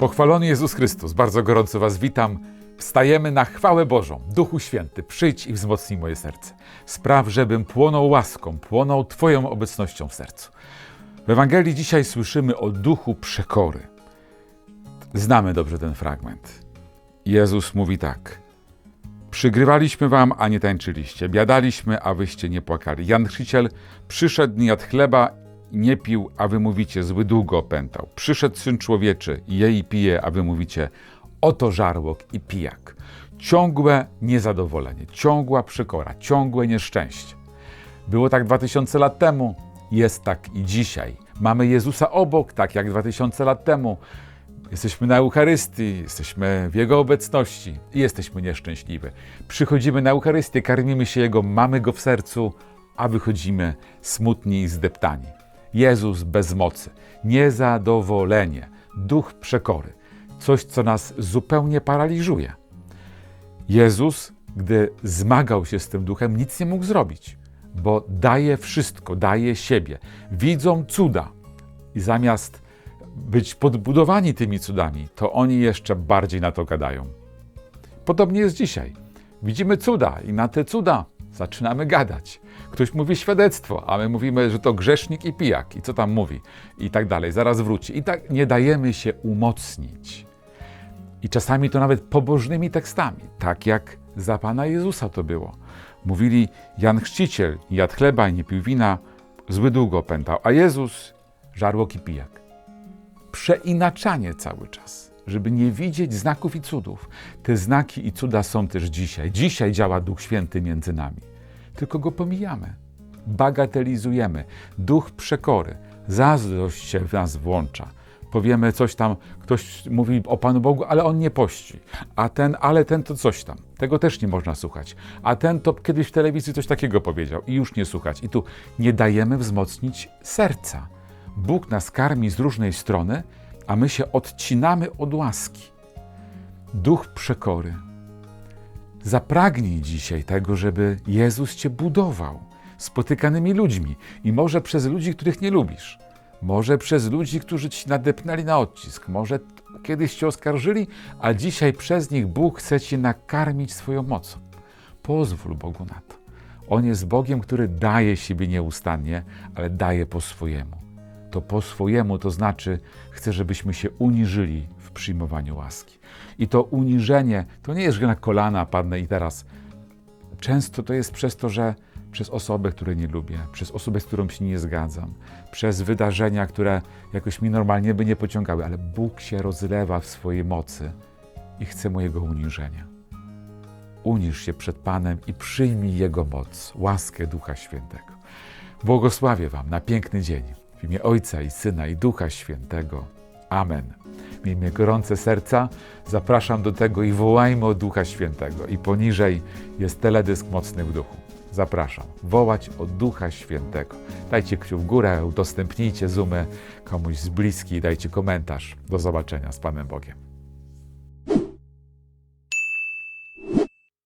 Pochwalony Jezus Chrystus, bardzo gorąco Was witam. Wstajemy na chwałę Bożą. Duchu Święty, przyjdź i wzmocnij moje serce. Spraw, żebym płonął łaską, płonął Twoją obecnością w sercu. W Ewangelii dzisiaj słyszymy o duchu przekory. Znamy dobrze ten fragment. Jezus mówi tak. Przygrywaliśmy wam, a nie tańczyliście. Biadaliśmy, a wyście nie płakali. Jan Chrzciciel przyszedł, nie jadł chleba, nie pił, a wy mówicie, zły długo opętał. Przyszedł Syn Człowieczy, je i pije, a wy mówicie, oto żarłok i pijak. Ciągłe niezadowolenie, ciągła przekora, ciągłe nieszczęście. Było tak 2000 lat temu, jest tak i dzisiaj. Mamy Jezusa obok, tak jak 2000 lat temu. Jesteśmy na Eucharystii, jesteśmy w Jego obecności i jesteśmy nieszczęśliwi. Przychodzimy na Eucharystię, karmimy się Jego, mamy Go w sercu, a wychodzimy smutni i zdeptani. Jezus bez mocy, niezadowolenie, duch przekory, coś, co nas zupełnie paraliżuje. Jezus, gdy zmagał się z tym duchem, nic nie mógł zrobić, bo daje wszystko, daje siebie. Widzą cuda i zamiast być podbudowani tymi cudami, to oni jeszcze bardziej na to gadają. Podobnie jest dzisiaj. Widzimy cuda i na te cuda zaczynamy gadać. Ktoś mówi świadectwo, a my mówimy, że to grzesznik i pijak i co tam mówi i tak dalej, zaraz wróci. I tak nie dajemy się umocnić. I czasami to nawet pobożnymi tekstami, tak jak za Pana Jezusa to było. Mówili, Jan Chrzciciel jadł chleba i nie pił wina, zły długo pętał, a Jezus żarłok i pijak. Przeinaczanie cały czas, żeby nie widzieć znaków i cudów. Te znaki i cuda są też dzisiaj. Dzisiaj działa Duch Święty między nami. Tylko go pomijamy, bagatelizujemy. Duch przekory, zazdrość się w nas włącza powiemy coś tam, ktoś mówi o Panu Bogu, ale on nie pości. A ten, ale ten to coś tam. Tego też nie można słuchać. A ten to kiedyś w telewizji coś takiego powiedział i już nie słuchać. I tu nie dajemy wzmocnić serca. Bóg nas karmi z różnej strony, a my się odcinamy od łaski. Duch przekory. Zapragnij dzisiaj tego, żeby Jezus Cię budował spotykanymi ludźmi i może przez ludzi, których nie lubisz. Może przez ludzi, którzy ci nadepnęli na odcisk, może kiedyś cię oskarżyli, a dzisiaj przez nich Bóg chce cię nakarmić swoją mocą. Pozwól Bogu na to. On jest Bogiem, który daje siebie nieustannie, ale daje po swojemu. To po swojemu to znaczy, chce, żebyśmy się uniżyli przyjmowaniu łaski. I to uniżenie to nie jest, że na kolana padnę i teraz. Często to jest przez to, że przez osobę, której nie lubię, przez osobę, z którą się nie zgadzam, przez wydarzenia, które jakoś mi normalnie by nie pociągały, ale Bóg się rozlewa w swojej mocy i chce mojego uniżenia. Unisz się przed Panem i przyjmij Jego moc, łaskę Ducha Świętego. Błogosławię Wam na piękny dzień w imię Ojca i Syna i Ducha Świętego. Amen. Miejmy gorące serca, zapraszam do tego i wołajmy o Ducha Świętego. I poniżej jest teledysk Mocny w Duchu. Zapraszam. Wołać o Ducha Świętego. Dajcie kciuk w górę, udostępnijcie zoomy komuś z bliski, dajcie komentarz. Do zobaczenia z Panem Bogiem.